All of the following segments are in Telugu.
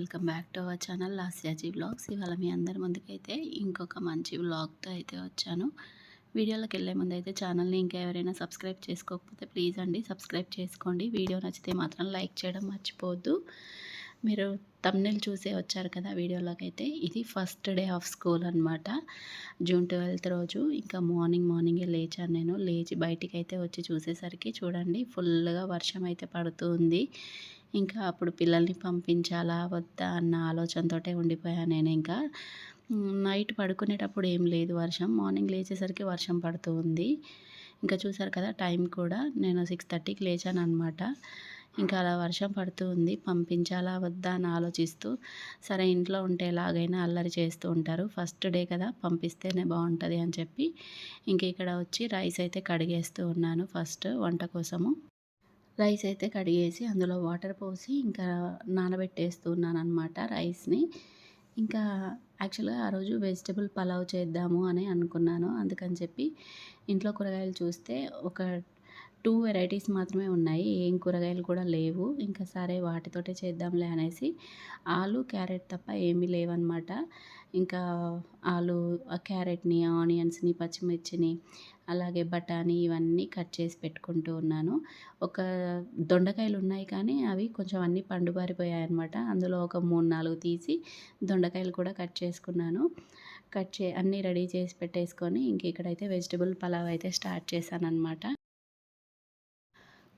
Welcome back to our channel Lasyaji vlogs ఇవాళ మీ అందరి ముందుకైతే ఇంకొక మంచి వ్లాగ్తో అయితే వచ్చాను. వీడియోలోకి వెళ్ళే ముందు అయితే ఛానల్ని ఇంకా ఎవరైనా సబ్స్క్రైబ్ చేసుకోకపోతే ప్లీజ్ అండి సబ్స్క్రైబ్ చేసుకోండి. వీడియో నచ్చితే మాత్రం లైక్ చేయడం మర్చిపోవద్దు. మీరు తమ్నెల్ చూసే వచ్చారు కదా వీడియోలోకి అయితే ఇది ఫస్ట్ డే ఆఫ్ స్కూల్ అనమాట జూన్ ట్వెల్త్ రోజు ఇంకా మార్నింగ్ మార్నింగే లేచాను నేను. లేచి బయటికి అయితే వచ్చి చూసేసరికి చూడండి ఫుల్గా వర్షం అయితే పడుతూ ఉంది. ఇంకా అప్పుడు పిల్లల్ని పంపించాలా వద్దా అన్న ఆలోచనతోటే ఉండిపోయాను నేను ఇంకా. నైట్ పడుకునేటప్పుడు ఏం లేదు వర్షం. మార్నింగ్ లేచేసరికి వర్షం పడుతూ ఉంది. ఇంకా చూసారు కదా టైం కూడా. నేను సిక్స్ థర్టీకి లేచాను అనమాట ఇంకా అలా వర్షం పడుతూ ఉంది. పంపించాలా వద్దా అని ఆలోచిస్తూ సరే ఇంట్లో ఉంటే ఎలాగైనా అల్లరి చేస్తూ ఉంటారు. ఫస్ట్ డే కదా పంపిస్తేనే బాగుంటుంది అని చెప్పి ఇంక ఇక్కడ వచ్చి రైస్ అయితే కడిగేస్తూ ఉన్నాను ఫస్ట్ వంట కోసము. రైస్ అయితే కడిగేసి అందులో వాటర్ పోసి ఇంకా నానబెట్టేస్తున్నాను అనమాట రైస్ని. ఇంకా యాక్చువల్గా ఆ రోజు వెజిటబుల్ పలావ్ చేద్దాము అని అనుకున్నాను. అందుకని చెప్పి ఇంట్లో కూరగాయలు చూస్తే ఒక టూ వెరైటీస్ మాత్రమే ఉన్నాయి. ఏం కూరగాయలు కూడా లేవు. ఇంకా సరే వాటితోటే చేద్దాంలే అనేసి ఆలు క్యారెట్ తప్ప ఏమీ లేవన్నమాట. ఇంకా ఆలు క్యారెట్ని ఆనియన్స్ని పచ్చిమిర్చిని అలాగే బఠానీ ఇవన్నీ కట్ చేసి పెట్టుకుంటూ ఉన్నాను. ఒక దొండకాయలు ఉన్నాయి కానీ అవి కొంచెం అన్నీ పండుబారిపోయాయి అనమాట అందులో ఒక మూడు నాలుగు తీసి దొండకాయలు కూడా కట్ చేసుకున్నాను. కట్ చే అన్నీ రెడీ చేసి పెట్టేసుకొని ఇంక ఇక్కడైతే వెజిటబుల్ పలావ్ అయితే స్టార్ట్ చేశాను అనమాట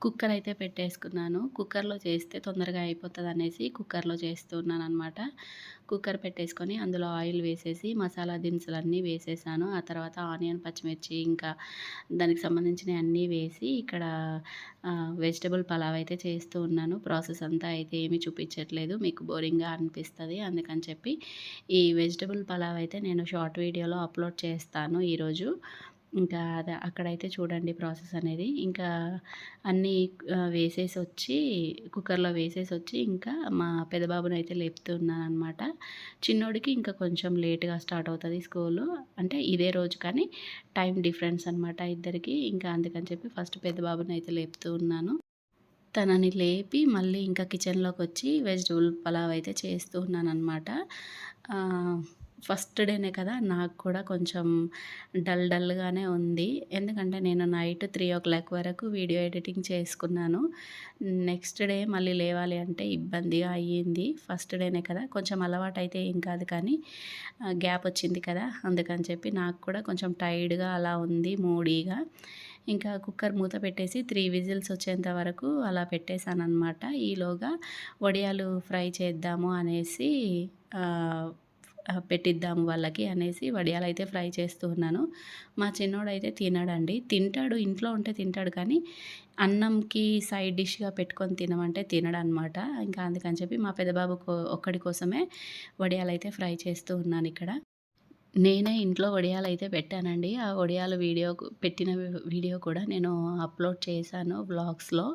కుక్కర్ అయితే పెట్టేసుకున్నాను. కుక్కర్లో చేస్తే తొందరగా అయిపోతుంది అనేసి కుక్కర్లో చేస్తున్నాను అనమాట కుక్కర్ పెట్టేసుకొని అందులో ఆయిల్ వేసేసి మసాలా దినుసులు అన్నీ వేసేసాను. ఆ తర్వాత ఆనియన్ పచ్చిమిర్చి ఇంకా దానికి సంబంధించిన అన్నీ వేసి ఇక్కడ వెజిటబుల్ పలావ్ అయితే చేస్తూ ఉన్నాను. ప్రాసెస్ అంతా అయితే ఏమీ చూపించట్లేదు. మీకు బోరింగ్గా అనిపిస్తుంది. అందుకని చెప్పి ఈ వెజిటబుల్ పలావ్ అయితే నేను షార్ట్ వీడియోలో అప్లోడ్ చేస్తాను ఈరోజు. ఇంకా అది అక్కడైతే చూడండి ప్రాసెస్ అనేది. ఇంకా అన్నీ వేసేసి వచ్చి కుక్కర్లో వేసేసి వచ్చి ఇంకా మా పెదబాబుని అయితే లేపుతున్నాను అనమాట చిన్నోడికి ఇంకా కొంచెం లేట్గా స్టార్ట్ అవుతుంది స్కూలు. అంటే ఇదే రోజు కానీ టైం డిఫరెన్స్ అనమాట ఇద్దరికి. ఇంకా అందుకని చెప్పి ఫస్ట్ పెద్దబాబుని అయితే లేపుతూ ఉన్నాను. తనని లేపి మళ్ళీ ఇంకా కిచెన్లోకి వచ్చి వెజిటబుల్ పలావ్ అయితే చేస్తూ ఉన్నాను అనమాట ఫస్ట్ డేనే కదా నాకు కూడా కొంచెం డల్ డల్గానే ఉంది. ఎందుకంటే నేను నైట్ త్రీ ఓ క్లాక్ వరకు వీడియో ఎడిటింగ్ చేసుకున్నాను. నెక్స్ట్ డే మళ్ళీ లేవాలి అంటే ఇబ్బందిగా అయ్యింది. ఫస్ట్ డేనే కదా కొంచెం అలవాటు అయితే ఏం కాదు కానీ గ్యాప్ వచ్చింది కదా అందుకని చెప్పి నాకు కూడా కొంచెం టైర్డ్గా అలా ఉంది మూడీగా. ఇంకా కుక్కర్ మూత పెట్టేసి త్రీ విజిల్స్ వచ్చేంత వరకు అలా పెట్టేశాను అనమాట ఈలోగా వడియాలు ఫ్రై చేద్దాము అనేసి పెట్టిద్దాము వాళ్ళకి అనేసి వడియాలు అయితే ఫ్రై చేస్తూ ఉన్నాను. మా చిన్నోడైతే తినడండి. తింటాడు ఇంట్లో ఉంటే తింటాడు కానీ అన్నంకి సైడ్ డిష్గా పెట్టుకొని తినమంటే తినడు అనమాట ఇంకా అందుకని చెప్పి మా పెద్దబాబు ఒక్కడి కోసమే వడియాలు అయితే ఫ్రై చేస్తూ ఉన్నాను ఇక్కడ. నేనే ఇంట్లో వడియాలు అయితే పెట్టానండి. ఆ వడియాలు వీడియో పెట్టిన వీడియో కూడా నేను అప్లోడ్ చేశాను బ్లాగ్స్లో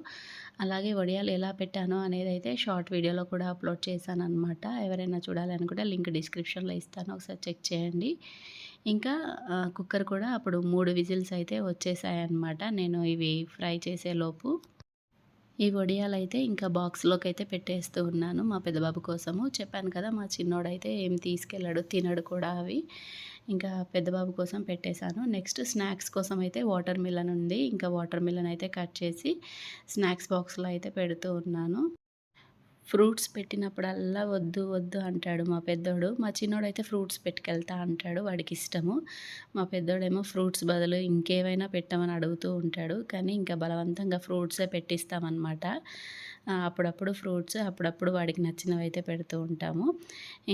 అలాగే వడియాలు ఎలా పెట్టానో అనేది అయితే షార్ట్ వీడియోలో కూడా అప్లోడ్ చేశాను అనమాట ఎవరైనా చూడాలనుకుంటే లింక్ డిస్క్రిప్షన్లో ఇస్తాను. ఒకసారి చెక్ చేయండి. ఇంకా కుక్కర్ కూడా అప్పుడు మూడు విజిల్స్ అయితే వచ్చేసాయి అనమాట నేను ఇవి ఫ్రై చేసేలోపు. ఈ వడియాలు అయితే ఇంకా బాక్స్లోకి అయితే పెట్టేస్తూ ఉన్నాను మా పెద్దబాబు కోసము. చెప్పాను కదా మా చిన్నోడైతే ఏం తీసుకెళ్ళాడు తినడు కూడా అవి. ఇంకా పెద్దబాబు కోసం పెట్టేశాను. నెక్స్ట్ స్నాక్స్ కోసం అయితే వాటర్ మిలన్ ఉంది. ఇంకా వాటర్ మిలన్ అయితే కట్ చేసి స్నాక్స్ బాక్స్లో అయితే పెడుతూ ఉన్నాను. ఫ్రూట్స్ పెట్టినప్పుడల్లా వద్దు వద్దు అంటాడు మా పెద్దోడు. మా చిన్నోడు అయితే ఫ్రూట్స్ పెట్టుకెళ్తా అంటాడు వాడికి ఇష్టము మా పెద్దోడేమో ఫ్రూట్స్ బదులు ఇంకేమైనా పెట్టమని అడుగుతూ ఉంటాడు. కానీ ఇంకా బలవంతంగా ఫ్రూట్సే పెట్టిస్తామన్నమాట. అప్పుడప్పుడు ఫ్రూట్స్ అప్పుడప్పుడు వాడికి నచ్చినవి అయితే పెడుతూ ఉంటాము.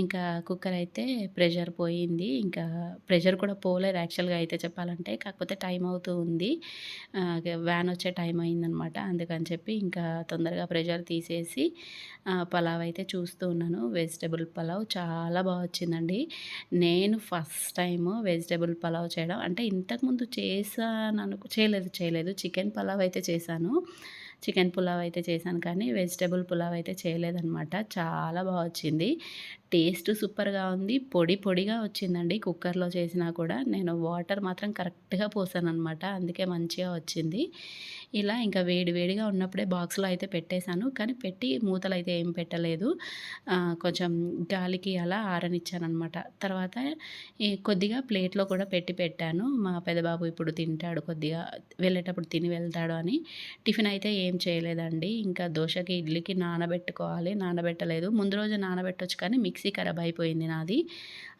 ఇంకా కుక్కర్ అయితే ప్రెషర్ పోయింది. ఇంకా ప్రెషర్ కూడా పోలేదు యాక్చువల్గా అయితే చెప్పాలంటే. కాకపోతే టైం అవుతూ ఉంది. వ్యాన్ వచ్చే టైం అయిందనమాట. అందుకని చెప్పి ఇంకా తొందరగా ప్రెషర్ తీసేసి పలావ్ అయితే చూస్తూ ఉన్నాను. వెజిటబుల్ పలావ్ చాలా బాగా వచ్చిందండి. నేను ఫస్ట్ టైము వెజిటబుల్ పలావ్ చేయడం. అంటే ఇంతకుముందు చేశాను చేయలేదు చేయలేదు. చికెన్ పలావ్ అయితే చేశాను. చికెన్ పులావ్ అయితే చేశాను కానీ వెజిటేబుల్ పులావ్ అయితే చేయలేదన్నమాట. చాలా బాగా వచ్చింది టేస్ట్ సూపర్‌గా ఉంది. పొడి పొడిగా వచ్చిందండి కుక్కర్‌లో చేసినా కూడా. నేను వాటర్ మాత్రం కరెక్ట్‌గా పోసాను అనమాట అందుకే మంచిగా వచ్చింది. ఇలా ఇంకా వేడి వేడిగా ఉన్నప్పుడే బాక్స్‌లో అయితే పెట్టేశాను. కానీ పెట్టి మూతలు అయితే ఏం పెట్టలేదు. కొంచెం గాలికి అలా ఆరనిచ్చాననమాట. తర్వాత ఈ కొద్దిగా ప్లేట్‌లో కూడా పెట్టి పెట్టాను. మా పెద్దబాబు ఇప్పుడు తింటాడు కొద్దిగా వెళ్ళేటప్పుడు తిని వెళ్తాడు అని. టిఫిన్ అయితే ఏం చేయలేదండి. ఇంకా దోశకి ఇడ్లీకి నానబెట్టుకోవాలి. నానబెట్టలేదు. ముందు రోజు నానబెట్టొచ్చు కానీ మిక్సీ మిక్సీ ఖరాబ్ అయిపోయింది నాది.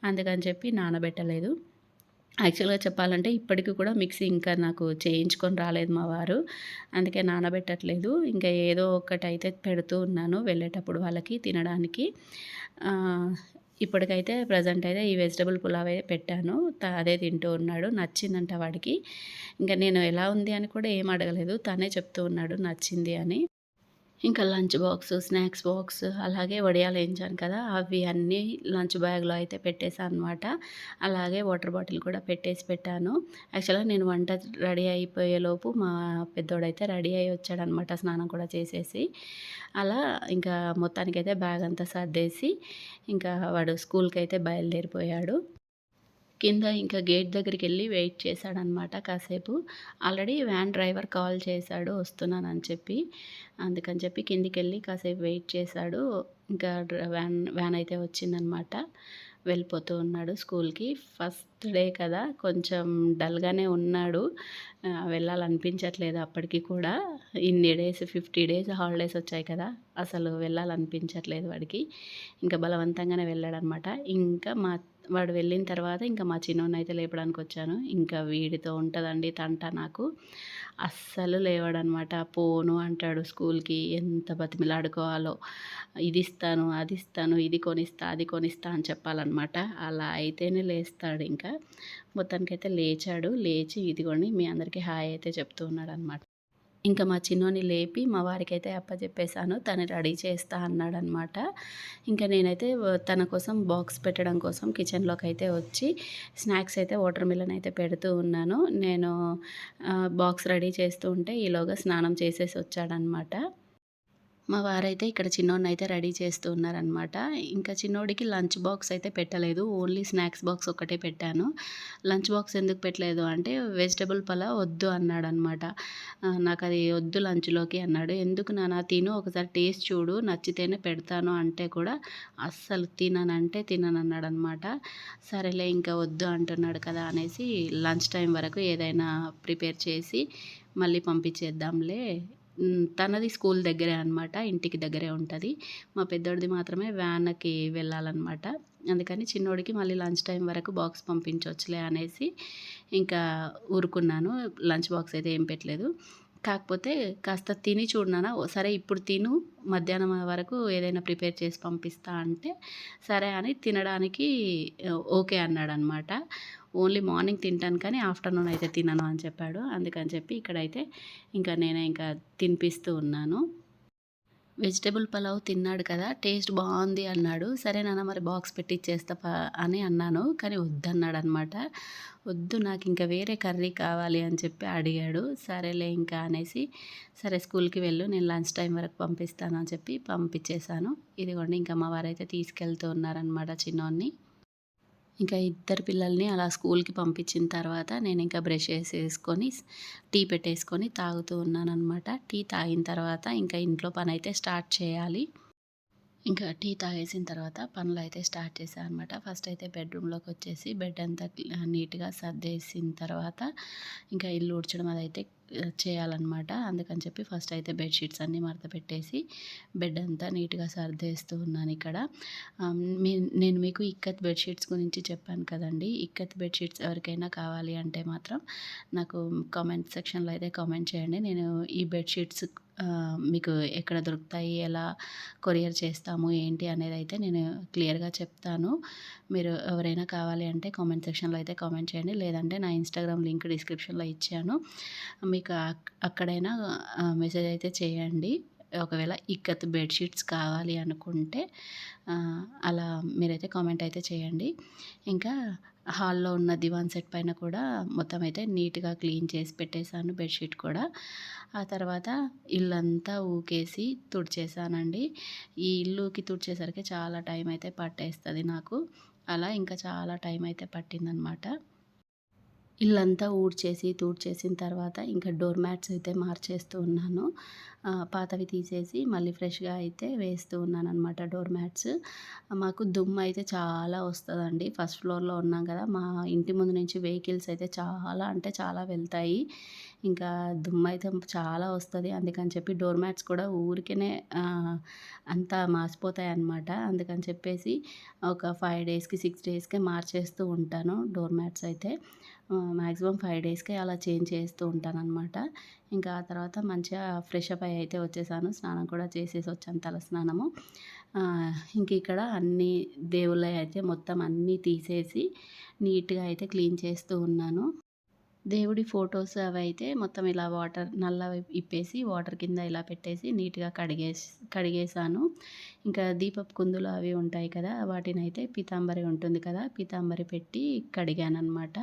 అందుకని చెప్పి నానబెట్టలేదు. యాక్చువల్‌గా చెప్పాలంటే ఇప్పటికి కూడా మిక్సీ ఇంకా నాకు చేయించుకొని రాలేదు మా వారు. అందుకే నానబెట్టట్లేదు. ఇంకా ఏదో ఒక్కటైతే పెడుతూ ఉన్నాను వెళ్ళేటప్పుడు వాళ్ళకి తినడానికి. ఇప్పటికైతే ప్రెజెంట్ అయితే ఈ వెజిటబుల్ అయితే పెట్టాను. త అదే తింటూ ఉన్నాడు. నచ్చిందంట వాడికి. ఇంకా నేను ఎలా ఉంది అని కూడా ఏం అడగలేదు. తనే చెప్తూ ఉన్నాడు నచ్చింది అని. ఇంకా లంచ్ బాక్స్, స్నాక్స్ బాక్స్ అలాగే వడియాలు వేయించాను కదా! అవి అన్నీ లంచ్ బ్యాగ్‌లో అయితే పెట్టేశాను అనమాట అలాగే వాటర్ బాటిల్ కూడా పెట్టేసి పెట్టాను. యాక్చువల్‌గా నేను వంట రెడీ అయిపోయేలోపు మా పెద్దోడైతే రెడీ అయ్యి వచ్చాడనమాట స్నానం కూడా చేసేసి. అలా ఇంకా మొత్తానికైతే బ్యాగ్ అంతా సర్దేసి ఇంకా వాడు స్కూల్కి అయితే బయలుదేరిపోయాడు. కింద ఇంకా గేట్ దగ్గరికి వెళ్ళి వెయిట్ చేశాడనమాట కాసేపు. ఆల్రెడీ వ్యాన్ డ్రైవర్ కాల్ చేశాడు వస్తున్నానని చెప్పి. అందుకని చెప్పి కిందికి వెళ్ళి కాసేపు వెయిట్ చేశాడు. ఇంకా వ్యాన్ వ్యాన్ అయితే వచ్చిందనమాట. వెళ్ళిపోతూ ఉన్నాడు స్కూల్‌కి. ఫస్ట్ డే కదా! కొంచెం డల్‌గానే ఉన్నాడు. వెళ్ళాలనిపించట్లేదు అప్పటికి కూడా. ఇన్ని డేస్ 50 డేస్ హాలిడేస్ వచ్చాయి కదా! అసలు వెళ్ళాలనిపించట్లేదు వాడికి. ఇంకా బలవంతంగానే వెళ్ళాడనమాట. ఇంకా మా వాడు వెళ్ళిన తర్వాత ఇంకా మా చిన్నోన్ని అయితే లేపడానికి వచ్చాను ఇంకా వీడితో ఉంటుందండి తంట నాకు. అస్సలు లేవడనమాట. పోను అంటాడు స్కూల్‌కి. ఎంత బతిమిలాడుకోవాలో. ఇది ఇస్తాను, అది ఇస్తాను, ఇది కొనిస్తా, అది కొనిస్తా అని చెప్పాలనమాట. అలా అయితేనే లేస్తాడు ఇంకా మొత్తానికైతే లేచాడు. లేచి ఇదిగోండి మీ అందరికీ హాయ్ అయితే చెప్తూ ఉన్నాడనమాట. ఇంకా మా చిన్నోని లేపి మా వారికైతే అప్పచెప్పేశాను తను రెడీ చేస్తా అన్నాడనమాట. ఇంకా నేనైతే తన కోసం బాక్స్ పెట్టడం కోసం కిచెన్లోకి అయితే వచ్చి స్నాక్స్ అయితే వాటర్ మిలన్ అయితే పెడుతూ ఉన్నాను. నేను బాక్స్ రెడీ చేస్తూ ఉంటే ఈలోగా స్నానం చేసేసి వచ్చాడనమాట. మా వారైతే ఇక్కడ చిన్నోడినైతే రెడీ చేస్తూ ఉన్నారనమాట. ఇంకా చిన్నోడికి లంచ్ బాక్స్ అయితే పెట్టలేదు. ఓన్లీ స్నాక్స్ బాక్స్ ఒక్కటే పెట్టాను. లంచ్ బాక్స్ ఎందుకు పెట్టలేదు అంటే వెజిటబుల్ పలావ్ వద్దు అన్నాడు అనమాట నాకు అది వద్దు లంచ్‌లోకి అన్నాడు. ఎందుకు నా తిను ఒకసారి టేస్ట్ చూడు నచ్చితేనే పెడతాను అంటే కూడా అస్సలు తిననంటే తిననన్నాడనమాట. సరేలే ఇంకా వద్దు అంటున్నాడు కదా అనేసి లంచ్ టైం వరకు ఏదైనా ప్రిపేర్ చేసి మళ్ళీ పంపించేద్దాంలే తనది స్కూల్ దగ్గరే అనమాట. ఇంటికి దగ్గరే ఉంటుంది మా పెద్దోడిది మాత్రమే వ్యాన్‌కి వెళ్ళాలనమాట. అందుకని చిన్నోడికి మళ్ళీ లంచ్ టైం వరకు బాక్స్ పంపించవచ్చులే అనేసి ఇంకా ఊరుకున్నాను. లంచ్ బాక్స్ అయితే ఏం పెట్టలేదు. కాకపోతే కాస్త తిని చూడనా సరే ఇప్పుడు తిను మధ్యాహ్నం వరకు ఏదైనా ప్రిపేర్ చేసి పంపిస్తా అంటే సరే అని తినడానికి ఓకే అన్నాడనమాట. ఓన్లీ మార్నింగ్ తింటాను కానీ ఆఫ్టర్‌నూన్ అయితే తినను అని చెప్పాడు. అందుకని చెప్పి ఇక్కడైతే ఇంకా నేనే ఇంకా తినిపిస్తూ ఉన్నాను. వెజిటబుల్ పలావ్ తిన్నాడు కదా! టేస్ట్ బాగుంది అన్నాడు. సరే నాన్న మరి బాక్స్ పెట్టిచ్చేస్తా ఇచ్చేస్తా అని అన్నాను. కానీ వద్దన్నాడనమాట. వద్దు నాకు ఇంకా వేరే కర్రీ కావాలి అని చెప్పి అడిగాడు. సరేలే ఇంకా అనేసి సరే స్కూల్‌కి వెళ్ళు నేను లంచ్ టైం వరకు పంపిస్తాను అని చెప్పి పంపించేశాను. ఇదిగోండి ఇంకా మా వారైతే తీసుకెళ్తూ ఉన్నారనమాట చిన్నోన్ని ఇంకా ఇద్దరు పిల్లల్ని అలా స్కూల్‌కి పంపించిన తర్వాత నేను ఇంకా బ్రష్ చేసేసుకొని టీ పెట్టేసుకొని తాగుతూ ఉన్నానమాట టీ తాగిన తర్వాత ఇంకా ఇంట్లో పని అయితే స్టార్ట్ చేయాలి. ఇంకా టీ తాగేసిన తర్వాత పనులైతే స్టార్ట్ చేశాను అనమాట. ఫస్ట్ అయితే బెడ్‌రూమ్‌లోకి వచ్చేసి బెడ్ అంతా నీట్‌గా సర్దేసిన తర్వాత ఇంకా ఇల్లు ఊడ్చడం అదైతే చేయాలన్నమాట అందుకని చెప్పి ఫస్ట్ అయితే బెడ్షీట్స్ అన్నీ మడత పెట్టేసి బెడ్ అంతా నీట్‌గా సర్దేస్తూ ఉన్నాను ఇక్కడ. మీ నేను మీకు ఇక్కత్ బెడ్షీట్స్ గురించి చెప్పాను కదండి ఇక్కత్ బెడ్షీట్స్ ఎవరికైనా కావాలి అంటే మాత్రం నాకు కామెంట్ సెక్షన్‌లో అయితే కామెంట్ చేయండి. నేను ఈ బెడ్షీట్స్ మీకు ఎక్కడ దొరుకుతాయి, ఎలా కొరియర్ చేస్తాము ఏంటి అనేది అయితే నేను క్లియర్‌గా చెప్తాను. మీరు ఎవరైనా కావాలి అంటే కామెంట్ సెక్షన్‌లో అయితే కామెంట్ చేయండి. లేదంటే నా ఇన్‌స్టాగ్రామ్ లింక్ డిస్క్రిప్షన్‌లో ఇచ్చాను. మీకు అక్కడైనా మెసేజ్ అయితే చేయండి. ఒకవేళ ఇక్కత్ బెడ్షీట్స్ కావాలి అనుకుంటే అలా మీరైతే కామెంట్ అయితే చేయండి. ఇంకా హాల్లో ఉన్న దివాన్ సెట్ పైన కూడా మొత్తం అయితే నీట్గా క్లీన్ చేసి పెట్టేశాను బెడ్షీట్ కూడా. ఆ తర్వాత ఇల్లంతా ఊకేసి తుడిచేసానండి ఈ ఇల్లుకి తుడిచేసరికి చాలా టైం అయితే పట్టేస్తుంది నాకు. అలా ఇంకా చాలా టైం అయితే పట్టిందనమాట. ఇల్లంతా ఊడ్చేసి తూడ్చేసిన తర్వాత ఇంకా డోర్ మ్యాట్స్ అయితే మార్చేస్తూ ఉన్నాను. పాతవి తీసేసి మళ్ళీ ఫ్రెష్గా అయితే వేస్తూ ఉన్నాను అనమాట డోర్ మ్యాట్స్. మాకు దుమ్ము అయితే చాలా వస్తుందండి. ఫస్ట్ ఫ్లోర్లో ఉన్నాం కదా మా ఇంటి ముందు నుంచి వెహికల్స్ అయితే చాలా అంటే చాలా వెళ్తాయి. ఇంకా దుమ్ము అయితే చాలా వస్తుంది. అందుకని చెప్పి డోర్ మ్యాట్స్ కూడా ఊరికనే అంతా మాసిపోతాయి అన్నమాట. అందుకని చెప్పేసి ఒక ఫైవ్ డేస్కి సిక్స్ డేస్కే మార్చేస్తూ ఉంటాను డోర్ మ్యాట్స్ అయితే. మ్యాక్సిమం ఫైవ్ డేస్కే అలా చేంజ్ చేస్తూ ఉంటాను అనమాట ఇంకా ఆ తర్వాత మంచిగా ఫ్రెష్ అప్ అయ్యి అయితే వచ్చేసాను. స్నానం కూడా చేసేసి వచ్చాను తల స్నానము. ఇంక ఇక్కడ అన్ని దేవుళ్ళ అయితే మొత్తం అన్నీ తీసేసి నీట్గా అయితే క్లీన్ చేస్తూ ఉన్నాను. దేవుడి ఫొటోస్ అవి అయితే మొత్తం ఇలా వాటర్ నల్ల ఇప్పేసి వాటర్ కింద ఇలా పెట్టేసి నీట్గా కడిగేసి కడిగేసాను. ఇంకా దీపపు కుందులు అవి ఉంటాయి కదా వాటిని అయితే పీతాంబరి ఉంటుంది కదా పీతాంబరి పెట్టి కడిగాను అనమాట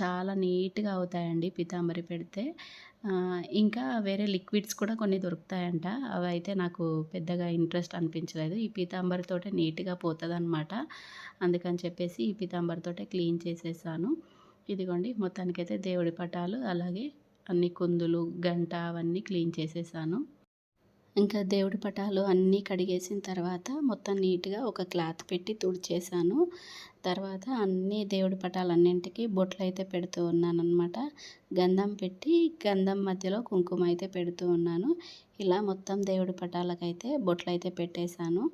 చాలా నీట్గా అవుతాయండి పీతాంబరి పెడితే. ఇంకా వేరే లిక్విడ్స్ కూడా కొన్ని దొరుకుతాయంట. అవి అయితే నాకు పెద్దగా ఇంట్రెస్ట్ అనిపించలేదు. ఈ పీతాంబరితోటే నీట్గా పోతుంది అనమాట అందుకని చెప్పేసి ఈ పీతాంబరితోటే క్లీన్ చేసేసాను. ఇదిగోండి మొత్తానికైతే దేవుడి పటాలు అలాగే అన్ని కుందులు గంట అవన్నీ క్లీన్ చేసేసాను. ఇంకా దేవుడి పటాలు అన్నీ కడిగేసిన తర్వాత మొత్తం నీట్గా ఒక క్లాత్ పెట్టి తుడిచేసాను. తర్వాత అన్ని దేవుడి పటాలన్నింటికి బొట్లు అయితే పెడుతూ ఉన్నాను అనమాట గంధం పెట్టి గంధం మధ్యలో కుంకుమ అయితే పెడుతూ ఉన్నాను. ఇలా మొత్తం దేవుడి పటాలకైతే బొట్లు అయితే పెట్టేశాను.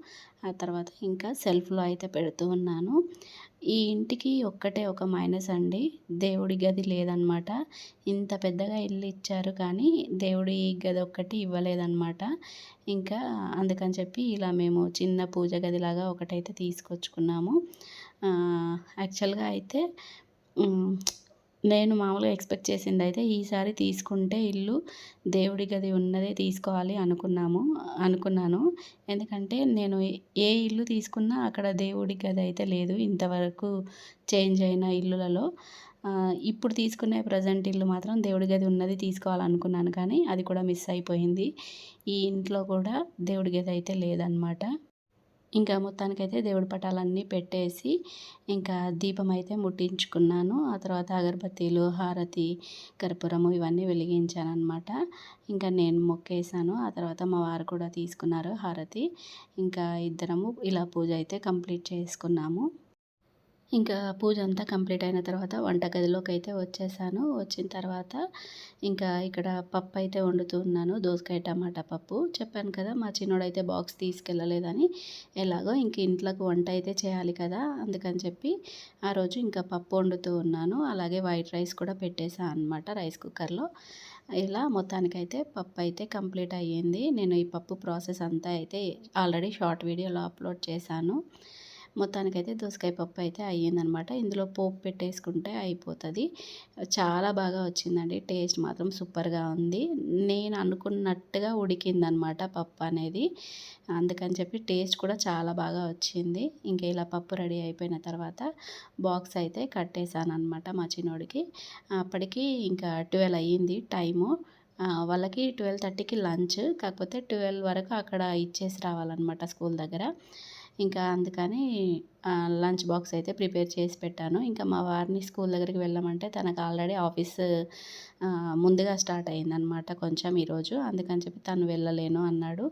ఆ తర్వాత ఇంకా సెల్ఫ్లో అయితే పెడుతూ ఉన్నాను. ఈ ఇంటికి ఒక్కటే ఒక మైనస్ అండి. దేవుడి గది లేదనమాట. ఇంత పెద్దగా ఇల్లు ఇచ్చారు కానీ దేవుడి గది ఒక్కటి ఇవ్వలేదన్నమాట ఇంకా అందుకని చెప్పి ఇలా మేము చిన్న పూజ గదిలాగా ఒకటైతే తీసుకొచ్చుకున్నాము. యాక్చువల్గా అయితే నేను మామూలుగా ఎక్స్పెక్ట్ చేసింది అయితే ఈసారి తీసుకుంటే ఇల్లు దేవుడి గది ఉన్నదే తీసుకోవాలి అనుకున్నాము అనుకున్నాను. ఎందుకంటే నేను ఏ ఇల్లు తీసుకున్నా అక్కడ దేవుడి గది అయితే లేదు ఇంతవరకు చేంజ్ అయిన ఇల్లులలో. ఇప్పుడు తీసుకునే ప్రజెంట్ ఇల్లు మాత్రం దేవుడి గది ఉన్నది తీసుకోవాలనుకున్నాను కానీ అది కూడా మిస్ అయిపోయింది. ఈ ఇంట్లో కూడా దేవుడి గది అయితే లేదనమాట ఇంకా మొత్తానికైతే దేవుడి పటాలన్నీ పెట్టేసి ఇంకా దీపం అయితే ముట్టించుకున్నాను. ఆ తర్వాత అగరబత్తీలు హారతి కర్పూరము ఇవన్నీ వెలిగించాను అనమాట ఇంకా నేను మొక్కేసాను. ఆ తర్వాత మా వారు కూడా తీసుకున్నారు హారతి. ఇంకా ఇద్దరము ఇలా పూజ అయితే కంప్లీట్ చేసుకున్నాము. ఇంకా పూజ అంతా కంప్లీట్ అయిన తర్వాత వంటగదిలోకి అయితే వచ్చేసాను. వచ్చిన తర్వాత ఇంకా ఇక్కడ పప్పు అయితే వండుతున్నాను దోసకాయ టమాటా పప్పు. చెప్పాను కదా మా చిన్నోడైతే బాక్స్ తీసుకెళ్ళలేదని ఎలాగో ఇంక ఇంట్లోకి వంట అయితే చేయాలి కదా అందుకని చెప్పి ఆ రోజు ఇంకా పప్పు వండుతూ ఉన్నాను. అలాగే వైట్ రైస్ కూడా పెట్టేశాను అనమాట రైస్ కుక్కర్లో ఇలా మొత్తానికైతే పప్పు అయితే కంప్లీట్ అయ్యింది. నేను ఈ పప్పు ప్రాసెస్ అంతా అయితే ఆల్రెడీ షార్ట్ వీడియోలో అప్లోడ్ చేశాను. మొత్తానికైతే దోసకాయ పప్పు అయితే అయ్యిందనమాట. ఇందులో పోపు పెట్టేసుకుంటే అయిపోతుంది. చాలా బాగా వచ్చిందండి. టేస్ట్ మాత్రం సూపర్గా ఉంది. నేను అనుకున్నట్టుగా ఉడికిందనమాట పప్పు అనేది. అందుకని చెప్పి టేస్ట్ కూడా చాలా బాగా వచ్చింది. ఇంకా ఇలా పప్పు రెడీ అయిపోయిన తర్వాత బాక్స్ అయితే కట్టేశాను అనమాట మా చిన్నోడికి. అప్పటికి ఇంకా ట్వెల్వ్ అయ్యింది టైము. వాళ్ళకి ట్వెల్వ్ థర్టీకి లంచ్. కాకపోతే ట్వెల్వ్ వరకు అక్కడ ఇచ్చేసి రావాలన్నమాట స్కూల్ దగ్గర. ఇంకా అందుకని లంచ్ బాక్స్ అయితే ప్రిపేర్ చేసి పెట్టాను. ఇంకా మా వారిని స్కూల్ దగ్గరికి వెళ్ళమంటే తనకు ఆల్రెడీ ఆఫీస్ ముందుగా స్టార్ట్ అయిందనమాట కొంచెం ఈరోజు. అందుకని చెప్పి తను వెళ్ళలేను అన్నాడు.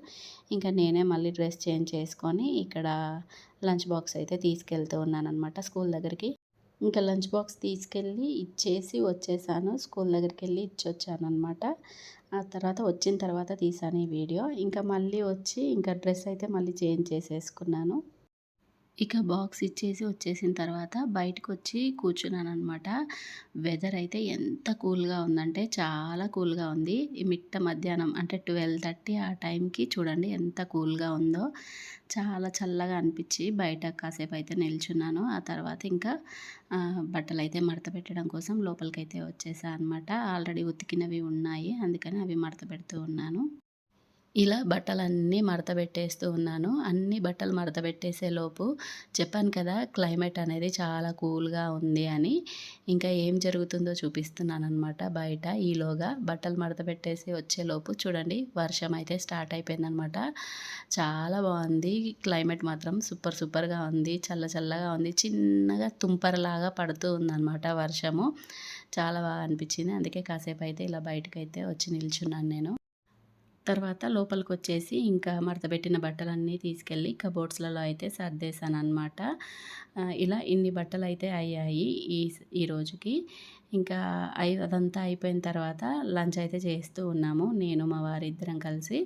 ఇంకా నేనే మళ్ళీ డ్రెస్ చేంజ్ చేసుకొని ఇక్కడ లంచ్ బాక్స్ అయితే తీసుకెళ్తూ ఉన్నానమాట స్కూల్ దగ్గరికి. ఇంకా లంచ్ బాక్స్ తీసుకెళ్ళి ఇచ్చేసి వచ్చేసాను. స్కూల్ దగ్గరికి వెళ్ళి ఇచ్చి అనమాట ఆ తర్వాత వచ్చిన తర్వాత తీసాను ఈ వీడియో. ఇంకా మళ్ళీ వచ్చి ఇంకా డ్రెస్ అయితే మళ్ళీ చేంజ్ చేసేసుకున్నాను. ఇక బాక్స్ ఇచ్చేసి వచ్చేసిన తర్వాత బయటకు వచ్చి కూర్చున్నాను అనమాట వెదర్ అయితే ఎంత కూల్గా ఉందంటే చాలా కూల్గా ఉంది. ఈ మిట్ట మధ్యాహ్నం అంటే ట్వెల్వ్ థర్టీ ఆ టైంకి చూడండి ఎంత కూల్గా ఉందో. చాలా చల్లగా అనిపించి బయట కాసేపు అయితే నిల్చున్నాను. ఆ తర్వాత ఇంకా బట్టలు అయితే మడత పెట్టడం కోసం లోపలికైతే వచ్చేసా అనమాట ఆల్రెడీ ఉతికినవి ఉన్నాయి. అందుకని అవి మడత పెడుతూ ఉన్నాను. ఇలా బట్టలన్నీ మడతబెట్టేస్తూ ఉన్నాను. అన్ని బట్టలు మడత లోపు చెప్పాను కదా! క్లైమేట్ అనేది చాలా కూల్‌గా ఉంది అని. ఇంకా ఏం జరుగుతుందో చూపిస్తున్నాను అనమాట బయట. ఈలోగా బట్టలు మడతబెట్టేసి వచ్చేలోపు చూడండి వర్షం అయితే స్టార్ట్ అయిపోయిందనమాట. చాలా బాగుంది క్లైమేట్ మాత్రం సూపర్ సూపర్‌గా ఉంది. చల్ల చల్లగా ఉంది. చిన్నగా తుంపరలాగా పడుతూ ఉందనమాట వర్షము. చాలా బాగా అనిపించింది. అందుకే కాసేపు అయితే ఇలా బయటకైతే వచ్చి నిల్చున్నాను నేను. తర్వాత లోపలికొచ్చేసి ఇంకా మడతబెట్టిన బట్టలన్నీ తీసుకెళ్ళి కబోర్డ్స్‌లలో అయితే సర్దేశాననమాట. ఇలా ఇన్ని బట్టలు అయితే అయ్యాయి ఈ ఈ రోజుకి. ఇంకా అయి అదంతా అయిపోయిన తర్వాత లంచ్ అయితే చేస్తూ ఉన్నాము. నేను, మా వారిద్దరం కలిసి.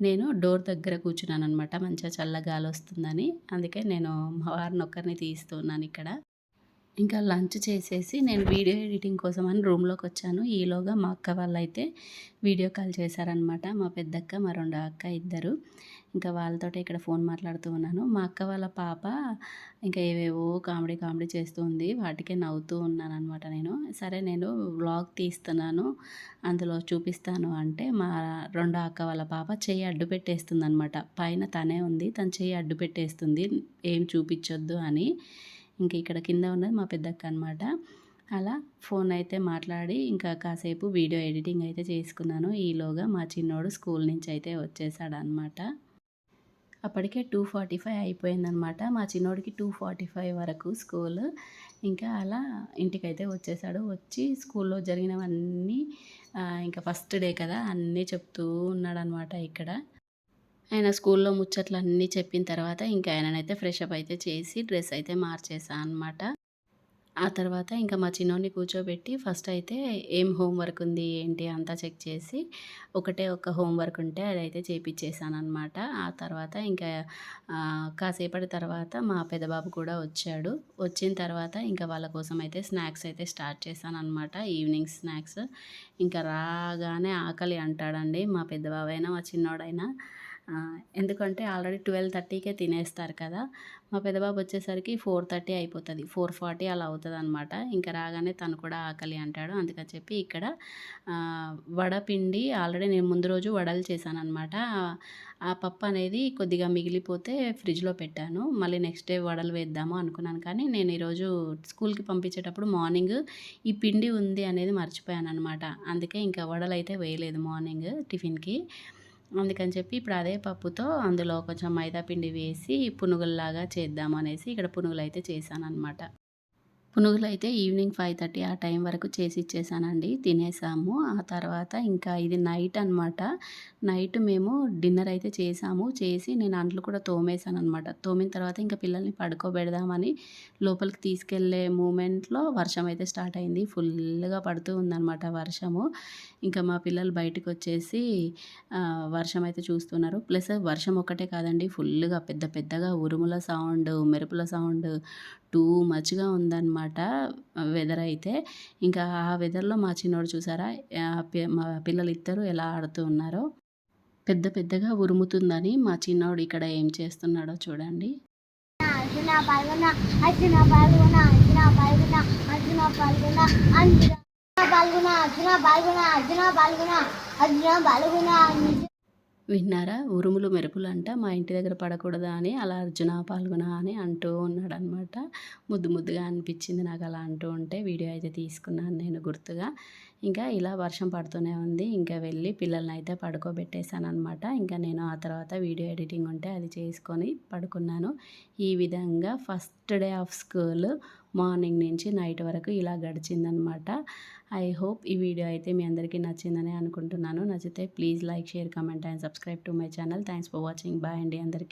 నేను డోర్ దగ్గర కూర్చున్నాను అనమాట మంచిగా చల్లగాలి వస్తుందని అందుకే నేను మా వారిని ఒక్కరిని తీస్తూ ఉన్నానిక్కడ. ఇంకా లంచ్ చేసేసి నేను వీడియో ఎడిటింగ్ కోసం అని రూమ్లోకి వచ్చాను ఈలోగా మా అక్క వాళ్ళైతే వీడియో కాల్ చేశారనమాట. మా పెద్దక్క, మా రెండో అక్క ఇద్దరు. ఇంకా వాళ్ళతో ఇక్కడ ఫోన్ మాట్లాడుతూ ఉన్నాను. మా అక్క వాళ్ళ పాప ఇంకా ఏవేవో కామెడీ కామెడీ చేస్తూ ఉంది. వాటికే నవ్వుతూ ఉన్నాను అనమాట నేను. సరే నేను వ్లాగ్ తీస్తున్నాను. అందులో చూపిస్తాను అంటే మా రెండో అక్క వాళ్ళ పాప చెయ్యి అడ్డు పెట్టేస్తుంది అనమాట పైన తనే ఉంది. తను చెయ్యి అడ్డు పెట్టేస్తుంది. ఏం చూపించొద్దు అని. ఇంక ఇక్కడ కింద ఉన్నది మా పెద్దక్క అనమాట. అలా ఫోన్ అయితే మాట్లాడి ఇంకా కాసేపు వీడియో ఎడిటింగ్ అయితే చేసుకున్నాను. ఈలోగా మా చిన్నోడు స్కూల్ నుంచి అయితే వచ్చేసాడనమాట. అప్పటికే 2:45 అయిపోయిందనమాట. మా చిన్నోడికి 2:45 వరకు స్కూల్ ఇంకా అలా ఇంటికైతే వచ్చేసాడు. వచ్చి స్కూల్‌లో జరిగినవన్నీ ఇంకా ఫస్ట్ డే కదా! అన్నీ చెప్తూ ఉన్నాడనమాట ఇక్కడ. ఆయన స్కూల్‌లో ముచ్చట్లు అన్నీ చెప్పిన తర్వాత ఇంకా ఆయననైతే ఫ్రెషప్ అయితే చేసి డ్రెస్ అయితే మార్చేసా అనమాట. ఆ తర్వాత ఇంకా మా చిన్నోడిని కూర్చోబెట్టి ఫస్ట్ అయితే ఏం హోంవర్క్ ఉంది ఏంటి అంతా చెక్ చేసి ఒకటే ఒక హోంవర్క్ ఉంటే ఉంటే అదైతే చేపిచ్చేసాననమాట. ఆ తర్వాత ఇంకా కాసేపటి తర్వాత మా పెద్దబాబు కూడా వచ్చాడు. వచ్చిన తర్వాత ఇంకా వాళ్ళ కోసం అయితే స్నాక్స్ అయితే స్టార్ట్ చేశాననమాట. Evening snacks. ఇంకా రాగానే ఆకలి అంటాడండి మా పెద్దబాబు అయినా మా చిన్నోడైనా. ఎందుకంటే ఆల్రెడీ 12:30కే తినేస్తారు కదా! మా పెద్దబాబు వచ్చేసరికి ఫోర్ థర్టీ అయిపోతుంది ఫోర్ ఫార్టీ అలా అవుతుంది అనమాట ఇంకా రాగానే తను కూడా ఆకలి అంటాడు. అందుకని చెప్పి ఇక్కడ వడపిండి ఆల్రెడీ నేను ముందు రోజు వడలు చేశాననమాట. ఆ పప్పు అనేది కొద్దిగా మిగిలిపోతే ఫ్రిడ్జ్‌లో పెట్టాను. మళ్ళీ నెక్స్ట్ డే వడలు వేద్దాము అనుకున్నాను. కానీ నేను ఈరోజు స్కూల్‌కి పంపించేటప్పుడు మార్నింగ్ ఈ పిండి ఉంది అనేది మర్చిపోయాను అనమాట అందుకే ఇంకా వడలైతే వేయలేదు మార్నింగ్ టిఫిన్‌కి. అందుకని చెప్పి ఇప్పుడు అదే పప్పుతో అందులో కొంచెం మైదా పిండి వేసి పునుగుల్లాగా చేద్దామనేసి ఇక్కడ పునుగులైతే పునుగులు అయితే ఈవినింగ్ 5:30 ఆ టైం వరకు చేసి ఇచ్చేసానండి. తినేసాము. ఆ తర్వాత ఇంకా ఇది నైట్ అనమాట. నైట్ మేము డిన్నర్ అయితే చేసాము. చేసి నేను అంట్లు కూడా తోమేసాననమాట. తోమిన తర్వాత ఇంకా పిల్లల్ని పడుకోబెడదామని లోపలికి తీసుకెళ్ళే మూమెంట్‌లో వర్షం అయితే స్టార్ట్ అయింది. ఫుల్లుగా పడుతూ ఉందనమాట వర్షము. ఇంకా మా పిల్లలు బయటకొచ్చేసి వచ్చేసి వర్షం అయితే చూస్తున్నారు. ప్లస్ వర్షం ఒక్కటే కాదండి ఫుల్గా పెద్ద పెద్దగా ఉరుముల సౌండ్ మెరుపుల సౌండ్ టూ మచ్‌గా ఉందన్నమాట వెదర్ అయితే. ఇంకా ఆ వెదర్‌లో మా చిన్నోడు చూసారా మా పిల్లలు ఇద్దరు ఎలా ఆడుతూ ఉన్నారో. పెద్ద పెద్దగా ఉరుముతుందని మా చిన్నోడు ఇక్కడ ఏం చేస్తున్నాడో చూడండి. అర్జున విన్నారా? ఉరుములు, మెరుపులు అంట మా ఇంటి దగ్గర పడకూడదా అని అలా అర్జున, పాల్గొన అని అంటూ ఉన్నాడనమాట. ముద్దు ముద్దుగా అనిపించింది నాకు అలా అంటూ ఉంటే వీడియో అయితే తీసుకున్నాను నేను గుర్తుగా. ఇంకా ఇలా వర్షం పడుతూనే ఉంది. ఇంకా వెళ్ళి పిల్లల్ని అయితే పడుకోబెట్టేశాను అనమాట ఇంకా నేను ఆ తర్వాత వీడియో ఎడిటింగ్ ఉంటే అది చేసుకొని పడుకున్నాను. ఈ విధంగా first day of school morning నుంచి నైట్ వరకు ఇలా గడిచిందనమాట. ఐ హోప్ ఈ వీడియో అయితే మీ అందరికీ నచ్చిందని అనుకుంటున్నాను. నచ్చితే please like, share, comment and subscribe to my channel. Thanks for watching. Bye అండి అందరికీ.